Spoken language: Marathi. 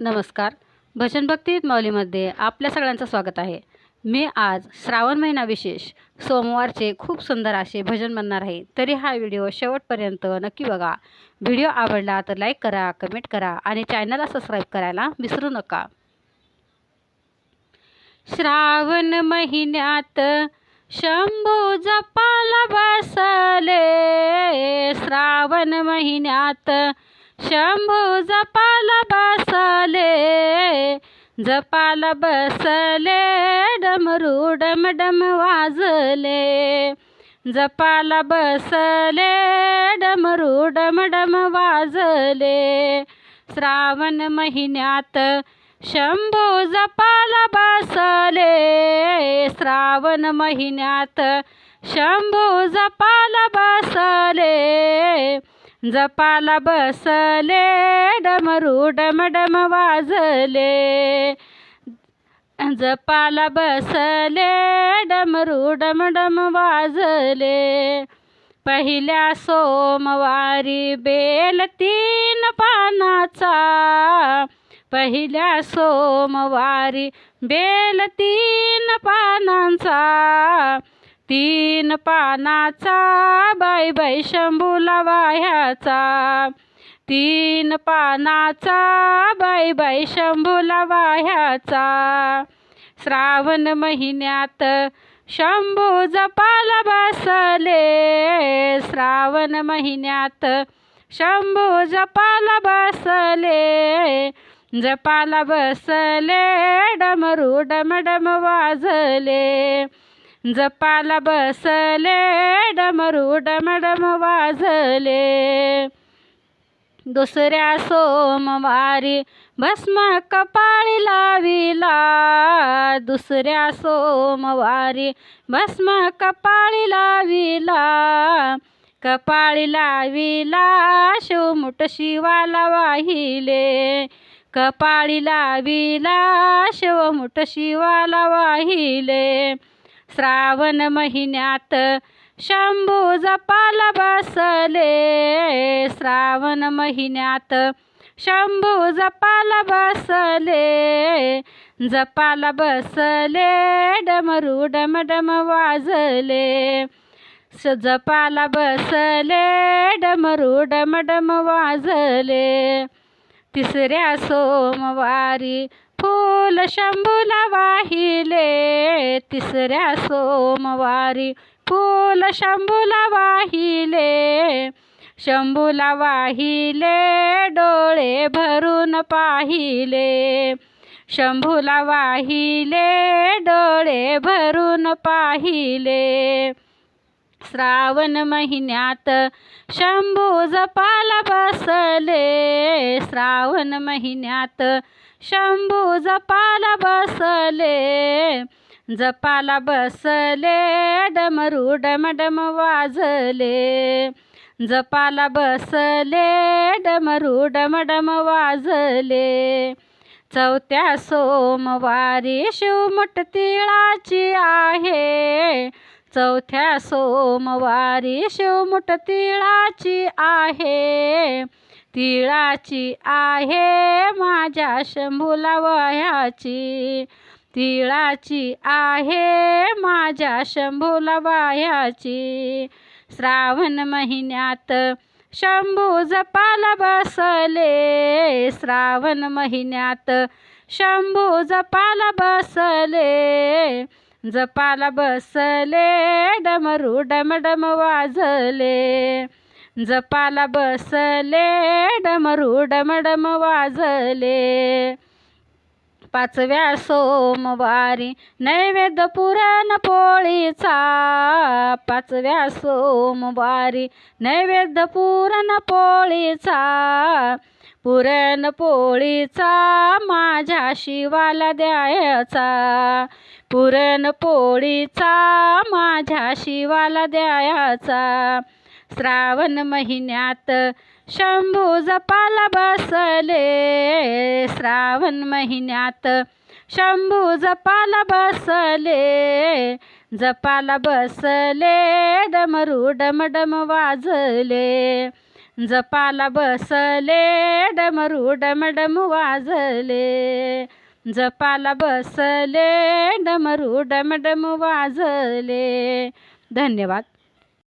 नमस्कार. भजन भक्ती माऊलीमध्ये आपल्या सगळ्यांचं स्वागत आहे. मी आज श्रावण महिना विशेष सोमवारचे खूप सुंदर असे भजन म्हणणार आहे. तरी हा व्हिडिओ शेवटपर्यंत नक्की बघा. व्हिडिओ आवडला तर लाईक करा कमेंट करा आणि चॅनलला सबस्क्राईब करायला विसरू नका. श्रावण महिन्यात शंभू जपाला बसले. श्रावण महिन्यात शंभू जपा जपाला बसले डमरू डमडम वाजले. जपाला बसले डमरू डमडम वाजले. श्रावण महिन्यात शंभू जपाला बसले. श्रावण महिन्यात शंभू जपाला बसले. जपाला बसले डमरू डमडम वाजले. जपाला बसले डमरू डमडम वाजले. पहिल्या सोमवारी बेल तीन पानाचा. पहिल्या सोमवारी बेल तीन पानांचा. तीन पानाचा बाई बाई शंभूला वाह्याचा तीन पानाचा बाई बाई शंभूला वाह्याचा श्रावण महिन्यात शंभू जपाला बसले. श्रावण महिन्यात शंभू जपाला बसले. जपाला बसले डमरू डमडम वाजले. जपाला बसले डमरू डमडम वाजले. दुसऱ्या सोमवारी भस्म कपाळी लाविला. दुसऱ्या सोमवारी भस्म कपाळी लाविला. कपाळी लाविला शिवमुठ शिवाला वाहिले. कपाळी लाविला शिवमुठ शिवाला वाहिले. श्रावण महिन्यात शंभू जपाला बसले. श्रावण महिन्यात शंभू जपाला बसले. जपाला बसले डमरू डमडम वाजले. जपाला बसले डमरू डमडम वाजले. तिसऱ्या सोमवारी फूल शंभूला वाहिले तिसऱ्या सोमवारी फूल शंभूला वाहिले शंभूला वाहिले डोळे भरून पाहिले. शंभूला वाहिले डोळे भरून पाहिले. श्रावण महिन्यात शंभू जपाला बसले. श्रावण महिन्यात शंभू जपाला बसले. जपाला बसले डमरू डमडम वाजले. जपाला बसले डमरू डमडम वाजले. चौथ्या सोमवारी शिवमुठ तिळाची आहे. चौथ्या सोमवारी शिवमुठ तिळाची आहे. तिळाची आहे माझ्या शंभूला वयाची तिळाची आहे माझ्या शंभूला वयाची श्रावण महिन्यात शंभू जपाला बसले. श्रावण महिन्यात शंभू जपाला बसले. जपाला बसले डमरू डमडम वाजले. जपाला बसले डमरू डमडम वाजले. पाचव्या सोमवारी नैवेद्य पुरण पोळीचा. पाचव्या सोमवारी नैवेद्य पुरण पोळीचा. पुरणपोळीचा माझ्या शिवाला द्यायचा. पुरणपोळीचा माझ्या शिवाला द्यायचा. श्रावण महिन्यात शंभू जपाला बसले. श्रावण महिन्यात शंभू जपाला बसले. जपाला बसले डमरू डमडम वाजले. जपाला बसले डमरू डमडम वाजले. जपाला बसले डमरू डमडम वाजले. धन्यवाद.